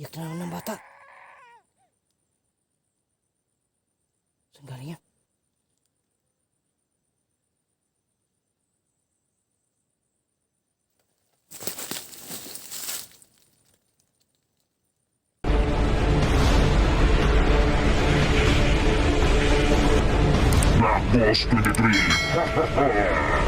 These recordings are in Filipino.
Iyak na naman ng bata. Saan galing yan? Black Boss 23.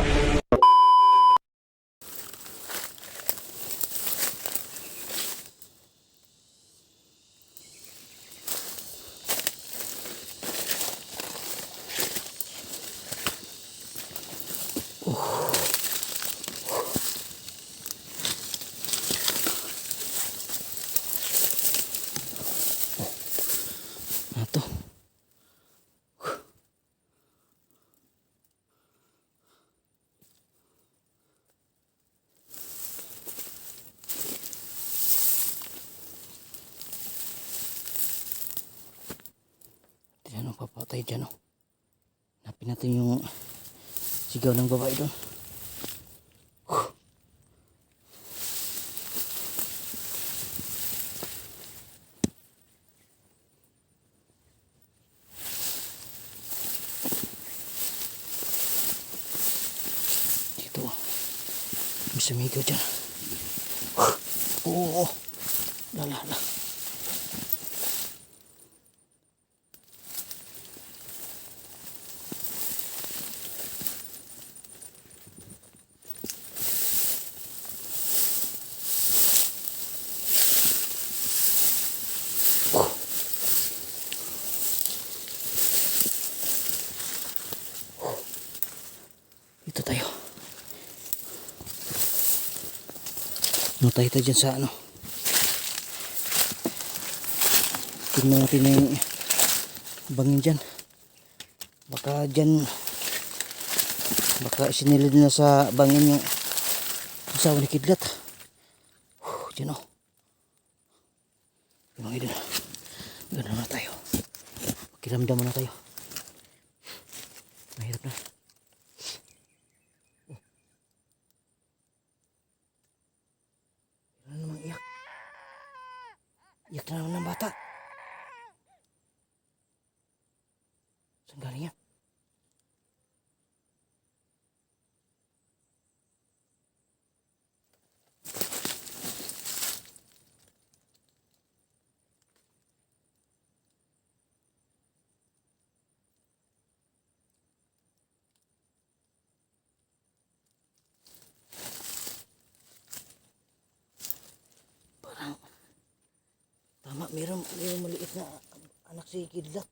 Diyan o, papatay dyan o. Hanapin natin yung sigaw ng babae doon. Dito. May sumigaw dyan. Oo. Lala, lala. Dito tayo. Matay tayo dyan sa ano. Tingnan natin yung bangin dyan. Baka dyan baka sinilid na sa bangin yung asawa ni Kidlat. Huh, dyan o. Yung mga idol. Gano'n na tayo. Makiramdam na tayo. Mahirap na. Ano namang iyak? Iyak na naman ng bata. Saan galing yan? Tama, meron, meron maliit na anak si Kidlat.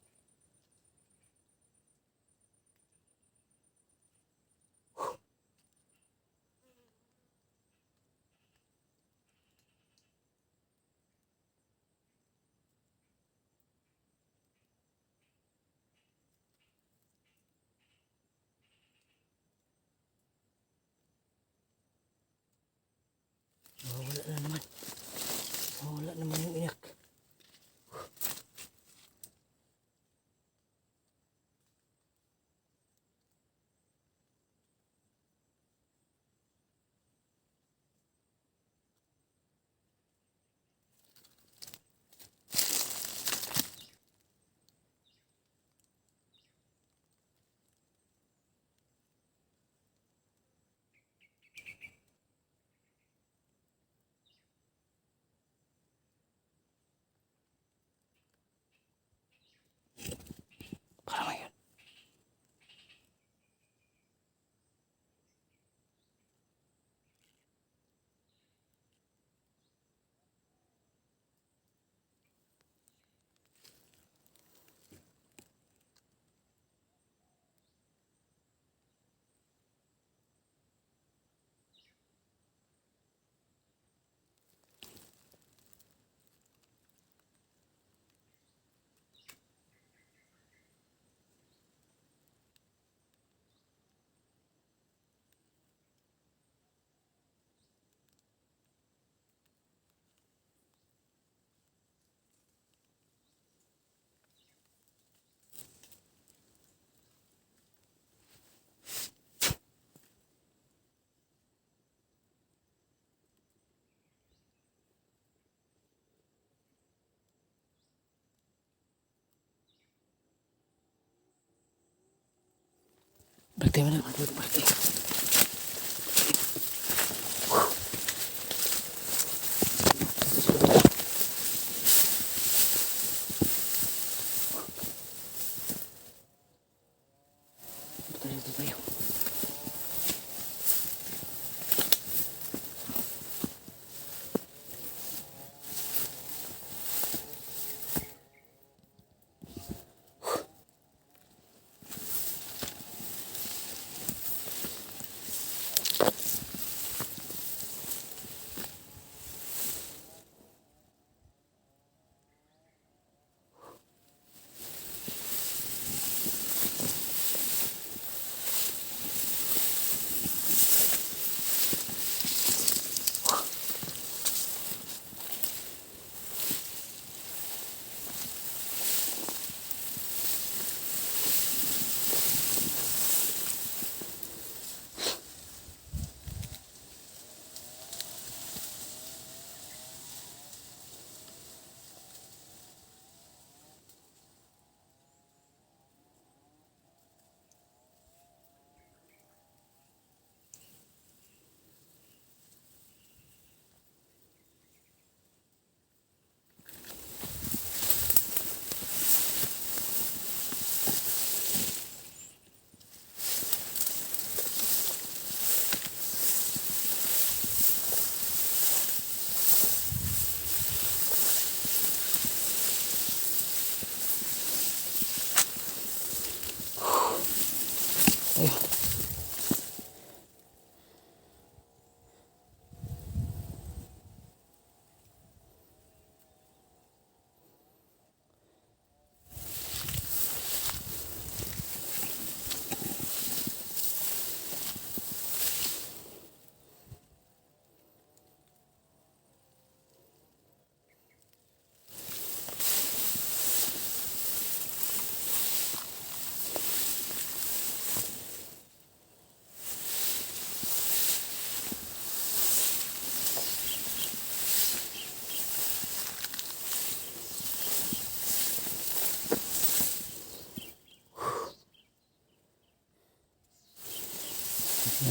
പ്രത്യേകത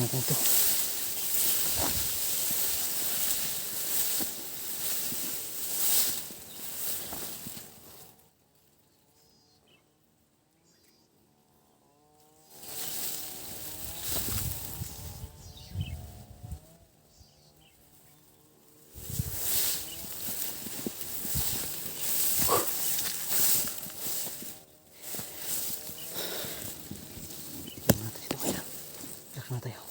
Tingnan natin ito. Tingnan natin ito kaya. Relax na tayo.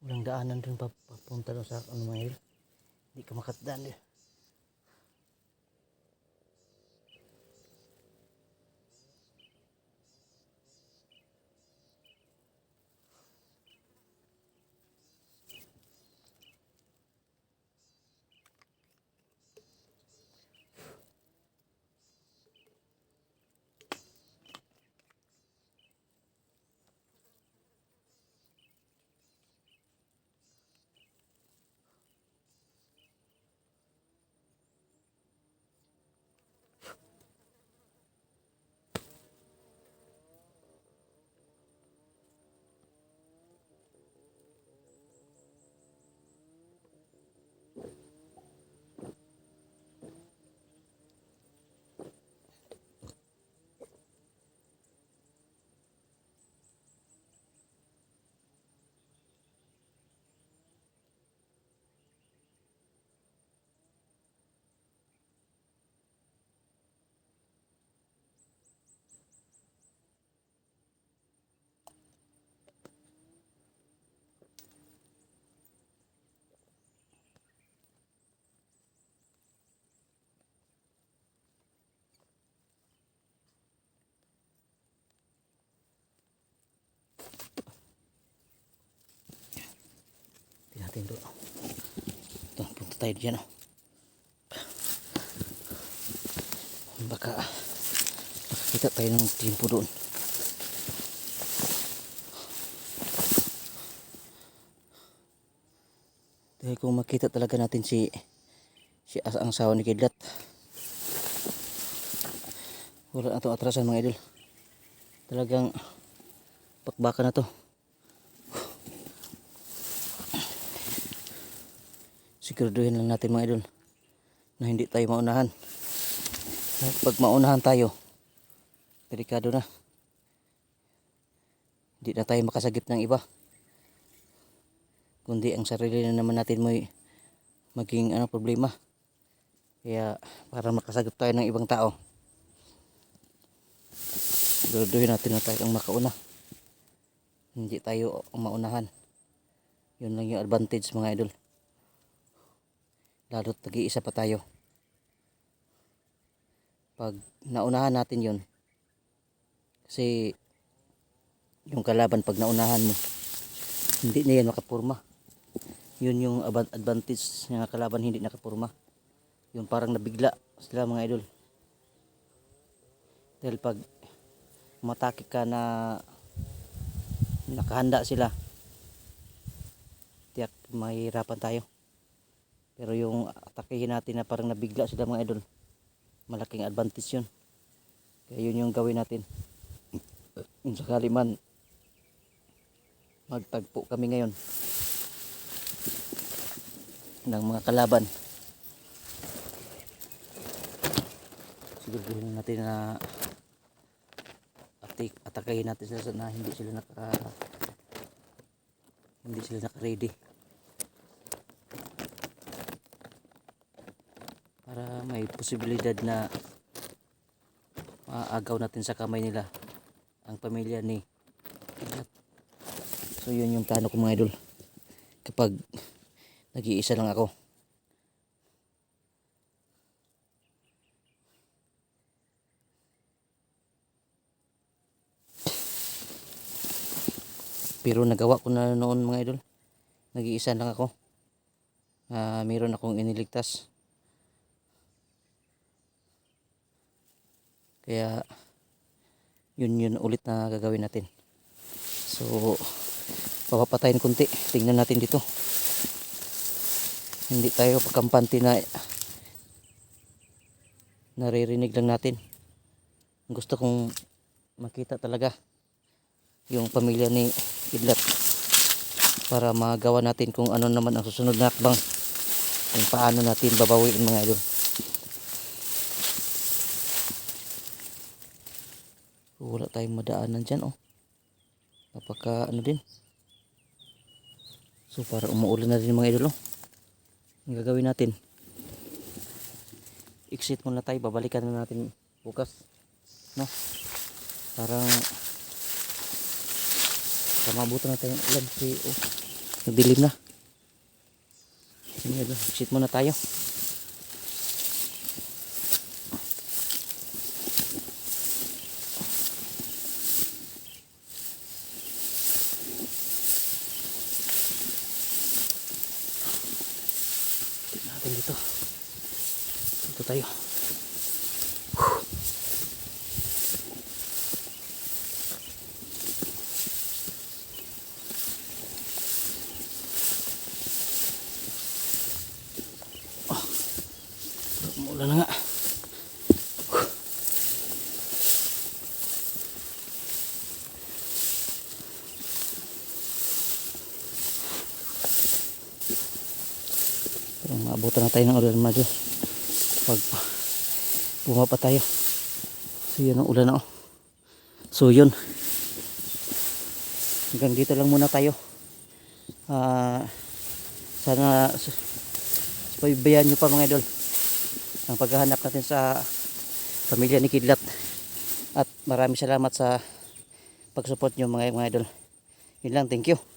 Walang daanan dun pa- papunta doon sa ano mga hil. Hindi ka makatdaan eh. Tingnan natin doon. Ito, punta tayo dyan. Oh. Baka makakita tayo ng timpo doon. Dahil kung makita talaga natin si si as ang sawa ni Kidlat. Wala na to atrasan mga idol. Talagang pakbaka na to. Siguraduhin lang natin mga idol na hindi tayo maunahan. Pag maunahan tayo, delikado na. Hindi na tayo makasagip ng iba. Kundi ang sarili na naman natin mo'y maging ano problema. Kaya para makasagip tayo ng ibang tao, siguraduhin natin na tayo ang makauna. Hindi tayo maunahan. Yun lang yung advantage mga idol. Lalo't nag-iisa pa tayo. Pag naunahan natin yun, kasi yung kalaban pag naunahan mo, hindi na yan makapurma. Yun yung advantage ng kalaban hindi nakapurma. Yung parang nabigla sila mga idol. Dahil pag matake ka na nakahanda sila, tiyak mahirapan tayo. Pero yung atakihin natin na parang nabigla sila mga idol, malaking advantage yun. Kaya yun yung gawin natin. Kung sakali man, magtagpo kami ngayon ng mga kalaban. Siguraduhin natin na atik, atakayin natin sila na hindi sila naka hindi sila naka-ready. Para may posibilidad na maagaw natin sa kamay nila ang pamilya ni. So yun yung plano ko mga idol. Kapag nag-iisa lang ako. Pero nagawa ko na noon mga idol. Nag-iisa lang ako. Ah, mayroon akong iniligtas. Kaya yun yun ulit na gagawin natin. So papapatayin konti. Tingnan natin dito. Hindi tayo pagkampante na naririnig lang natin. Gusto kong makita talaga yung pamilya ni Idlat para magawa natin kung ano naman ang susunod na hakbang kung paano natin babawiin mga idol. wala tayong madaanan dyan oh. Napaka ano din. So para umuulan na din mga idol oh. Ang gagawin natin. Exit muna tayo. Babalikan na natin bukas. No? Parang kamabutan na tayong ulan kasi oh. Nagdilim na. Sige idol exit muna tayo Tignan natin dito. Dito tayo. Oh. Umulan na nga. Pero maabutan na tayo ng ulan mga. Pag bumaba tayo. So yun ang ulan na oh. So yun. Hanggang dito lang muna tayo. Ah sana paibayan nyo pa mga idol ang paghahanap natin sa pamilya ni Kidlat at maraming salamat sa pagsupport nyo mga, mga idol yun lang thank you